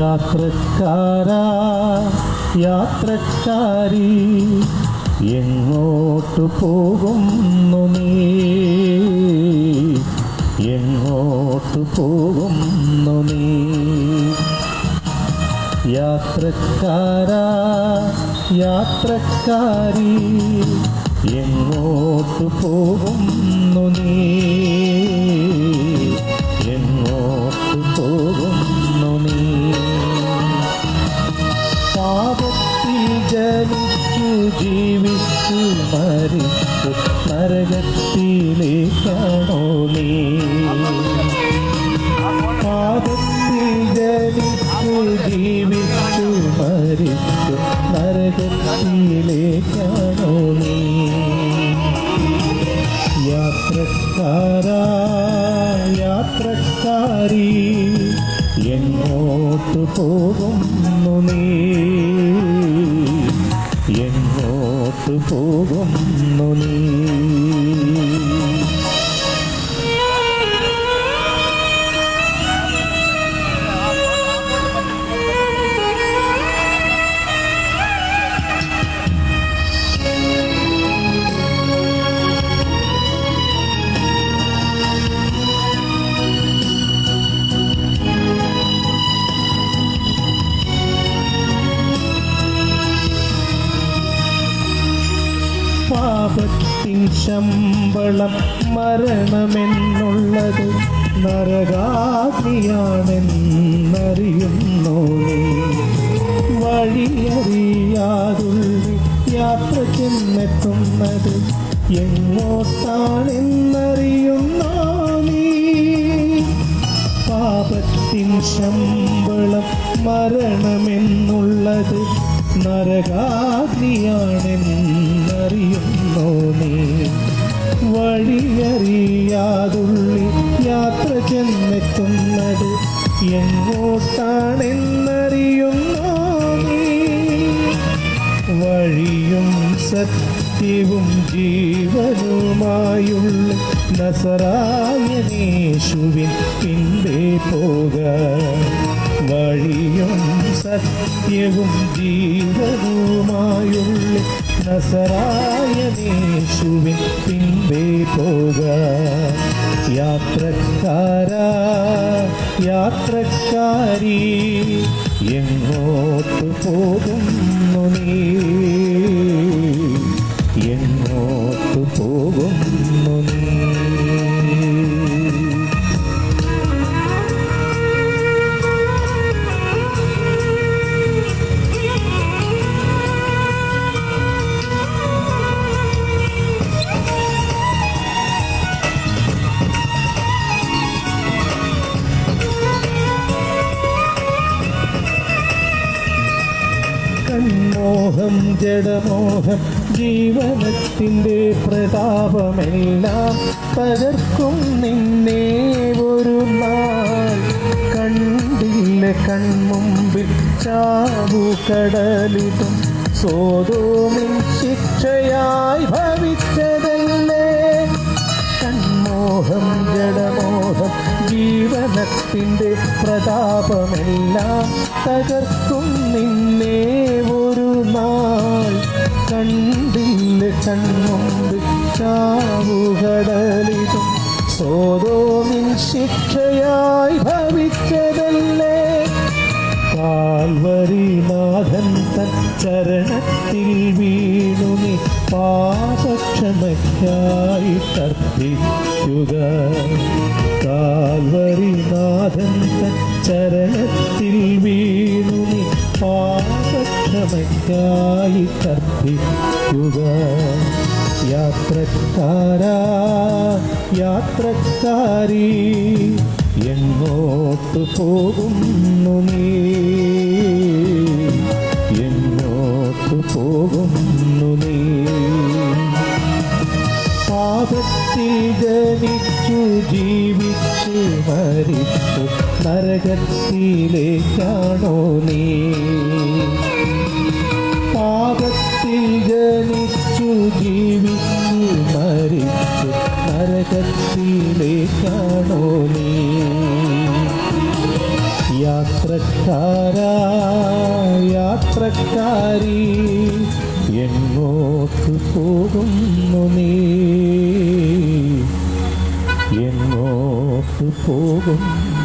യാത്രക്കാരാ യാത്രക്കാരി എങ്ങോട്ട് പോകുന്നു നീ? എങ്ങോട്ട് പോകുന്നു നീ? യാത്രക്കാരാ യാത്രക്കാരി എങ്ങോട്ട് പോകുന്നു ജനിച്ചു ജീവിച്ചു മരിച്ചു നരകത്തിലേക്കാണോ നീ? പാപത്തിൽ ജനിച്ചു ജീവിച്ചു മരിച്ചു നരകത്തിലേക്കാണോ നീ? യാത്രക്കാരാ യാത്രക്കാരി എങ്ങോട്ട് പോകുന്നു നീ? എങ്ങോട്ട് പോകുന്നു നീ? പാപത്തിൻ ശമ്പളം മരണമെന്നുള്ളത് നരകാഗ്നിയാണെന്നറിയുന്നു വഴിയറിയാതുള്ളി യാത്ര ചെന്നെത്തുന്നത് എങ്ങോട്ടാണെന്നറിയുന്നോ നീ. പാപത്തിൻ ശമ്പളം മരണമെന്നുള്ളത് നരകാഗ്നിയാണെന്നറിയുന്നോ സത്യവും ജീവനുമായുള്ള നസറായനേശുവിൻ പിൻപേ പോക. വഴിയും സത്യവും ജീവനുമായുള്ള നസറായനേശുവിൻ പിൻപേ പോക. യാത്രക്കാരാ യാത്രക്കാരി എങ്ങോട്ട് പോകുന്നു നീ? കൺമോഹം ജഡമോഹം ജീവനത്തിന്റെ പ്രതാപമെല്ലാം പകർക്കും നിന്നെ ഒരു നാൾ. കണ്ടില്ല കൺമുമ്പിൽ ചാവു കടലിതും സോതോമിൻ ശിക്ഷയായി ഭവിച്ചതല്ലേ? കൺമോഹം ജഡമോഹം ജീവനത്തിന്റെ പ്രതാപമെല്ലാം തകർക്കും നിന്നെ ശിക്ഷയായി ഭവിച്ചതല്ലേ? കാൽവരിനാഥൻ തൻ ചരണത്തിൽ വീണു നീ പാപക്ഷമയ്ക്കായി തർപ്പിക്കുക കാൽവരിനാഥൻ തൻ ചരണത്തിൽ വീണു നീ പാപക്ഷമയ്ക്കായി തർപ്പിക്കുക യാത്രക്കാരാ യാത്രക്കാരി എങ്ങോട്ട് പോകുന്നു നീ. എങ്ങോട്ട് പോകുന്നു നീ. പാപത്തിൽ ജനിച്ചു ജീവിച്ചു മരിച്ചു നരകത്തിലേക്കാണോ നീ? പാപത്തിൽ ജനിച്ചു ജീവിച്ചു മരിച്ചു നരകത്തിലേക്കാണോ യാത്രക്കാരാ യാത്രക്കാരി എങ്ങോട്ട് പോകുന്നു നീ. എങ്ങോട്ട് പോകുന്നു